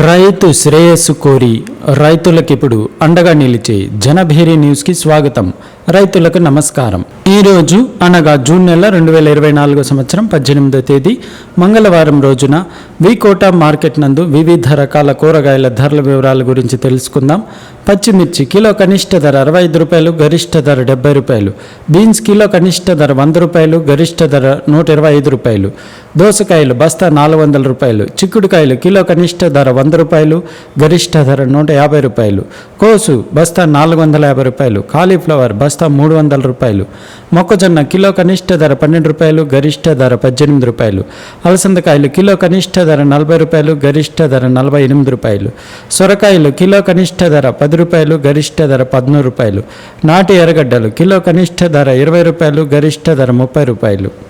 రైతు శ్రేయస్సు కోరి రైతులకు ఇప్పుడు అండగా నిలిచే జనభేరి న్యూస్కి స్వాగతం. రైతులకు నమస్కారం. ఈరోజు అనగా జూన్ నెల రెండు వేల ఇరవై నాలుగో సంవత్సరం పద్దెనిమిదో తేదీ మంగళవారం రోజున వికోట మార్కెట్ నందు వివిధ రకాల కూరగాయల ధరల వివరాల గురించి తెలుసుకుందాం. పచ్చిమిర్చి కిలో కనిష్ట ధర అరవై ఐదు రూపాయలు గరిష్ట ధర డెబ్బై రూపాయలు. బీన్స్ కిలో కనిష్ట ధర వంద రూపాయలు గరిష్ట ధర నూట ఇరవై ఐదు రూపాయలు. దోసకాయలు బస్తా నాలుగు వందల రూపాయలు చిక్కుడుకాయలు కిలో కనిష్ట ధర వంద రూపాయలు గరిష్ట ధర నూట యాభై రూపాయలు. కోసు బస్తా నాలుగు వందల యాభై రూపాయలు. కాలీఫ్లవర్ బస్తా మూడు వందల రూపాయలు. మొక్కజొన్న కిలో కనిష్ట ధర పన్నెండు రూపాయలు గరిష్ట ధర పద్దెనిమిది రూపాయలు. అలసందకాయలు కిలో కనిష్ట ధర నలభై రూపాయలు గరిష్ట ధర నలభై ఎనిమిది రూపాయలు. సొరకాయలు కిలో కనిష్ట ధర పది రూపాయలు గరిష్ట ధర పదమూడు రూపాయలు. నాటి ఎర్రగడ్డలు కిలో కనిష్ట ధర ఇరవై రూపాయలు గరిష్ట ధర ముప్పై రూపాయలు.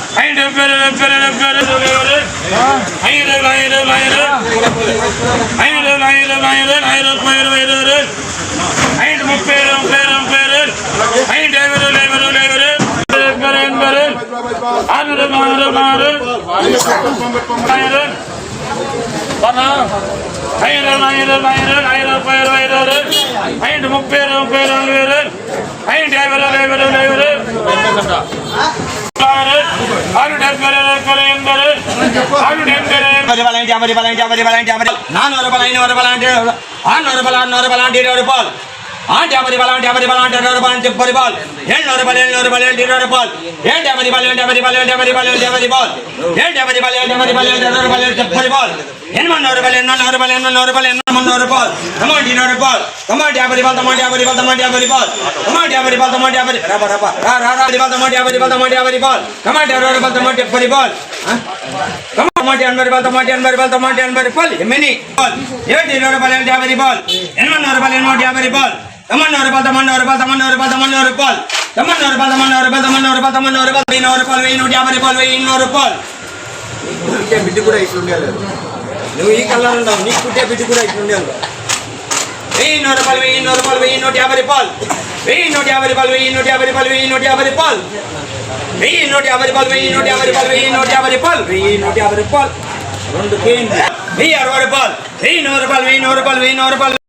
முப்பேரு முப்பேரு எவரு போலாமா ஐந்து ஏவரு லேவரு லேவரு ஐந்து ஏவரு லேவரு லேவரு இருபது ஆயிரம் ஆயிரம் போய் இருபது இருபது லேவரு லேவரு லேவரு ஐந்து ஏவரு லேவரு லேவரு ஐந்து ஏவரு லேவரு லேவரு ஐந்து ஏவரு லாயிரம் லாயிரம் ஐந்து பேரு பேரு பேரு லேவரு ஐந்து ஆயிரம் ஆயிரம் ஐந்து ஆயிரம் ஆயிரம் ஆயிரம் போய் இருபது இருபது ஐந்து முப்பேரு முப்பேரு முப்பேரு ஐந்து ஏவரு லேவரு லேவரு என்பரு என்பரு ஆறு ஆறு ஆறு ஆயிரம் பணம் ஆயிரம் ஆயிரம் ஆயிரம் ஆயிரம் பயிர் வயிறு ஐந்து முப்பேரு முப்பேரு வேறு ஒரு பலாண்டி அமரி பலாண்டி அமரி பலாண்டி அமரி நான் ஒரு பலாயின் ஒரு பலாண்டி ஆண் ஒரு பலான் ஒரு பலாண்டி ஒரு பால் ஆண்டாமதி பால் ஆண்டாமதி பால் ஆண்டாறு பால் முப்பது பால் எழுநூறு பால் எழுநூறு பால் எழுநூறு பால் ஏண்டாமதி பால் ஏண்டாமதி பால் ஏண்டாமதி பால் ஏண்டாமதி பால் ஏண்டாமதி பால் ஏண்டாமதி பால் ஏழ்நூறு பால் முப்பது பால் எண்ணூறு பால் எண்ணூறு பால் எண்ணூறு பால் எண்ணூறு முந்நூறு பால் தமாண்டி நூறு பால் தமாண்டி ஆபரி பால் தமாண்டி ஆபரி பால் தமாண்டி ஆபரி பால் தமாண்டி ஆபரி பால் தமாண்டி ஆபரி ரபா ரபா ரா ரா ரா பால் தமாண்டி ஆபரி பால் தமாண்டி ஆபரி பால் தமாண்டி ஆபரி பால் தமாண்டி ஆபரி பால் தமாண்டி அன்பரி பால் தமாண்டி அன்பரி பால் தமாண்டி அன்பரி பால் மினி பால் ஏட்டி நூறு பால் ஏழு ஆபரி பால் எண்ணூறு பால் எண்ணூற்றி ஆபரி பால் తమన్న రూపాయలు తమన్న రూపాయలు తమన్న రూపాయలు తమన్న రూపాయలు తమన్న రూపాయలు తమన్న రూపాయలు తమన్న రూపాయలు తమన్న రూపాయలు వెయ్యి నూరు రూపాయలు వెయ్యి నూట యాభై రూపాయలు వెయ్యి నూరు రూపాయలు కుట్టే బిడ్డ కూడా ఇట్లుండేది నువ్వు ఈ కలర్ ఉన్నావు నీకు కుట్టే బిడ్డ కూడా ఇట్లుండేది వెయ్యి నూరు రూపాయలు వెయ్యి నూరు రూపాయలు వెయ్యి నూట యాభై రూపాయలు వెయ్యి నూట యాభై రూపాయలు వెయ్యి నూట యాభై రూపాయలు వెయ్యి నూట యాభై రూపాయలు వెయ్యి నూట యాభై రూపాయలు వెయ్యి నూట యాభై రూపాయలు వెయ్యి నూట యాభై రూపాయలు వెయ్యి నూట యాభై రూపాయలు రెండు కేంద్ర వెయ్యి అరవై రూపాయలు వెయ్యి నూరు రూపాయలు వెయ్యి నూరు రూపాయలు వెయ్యి నూరు రూపాయలు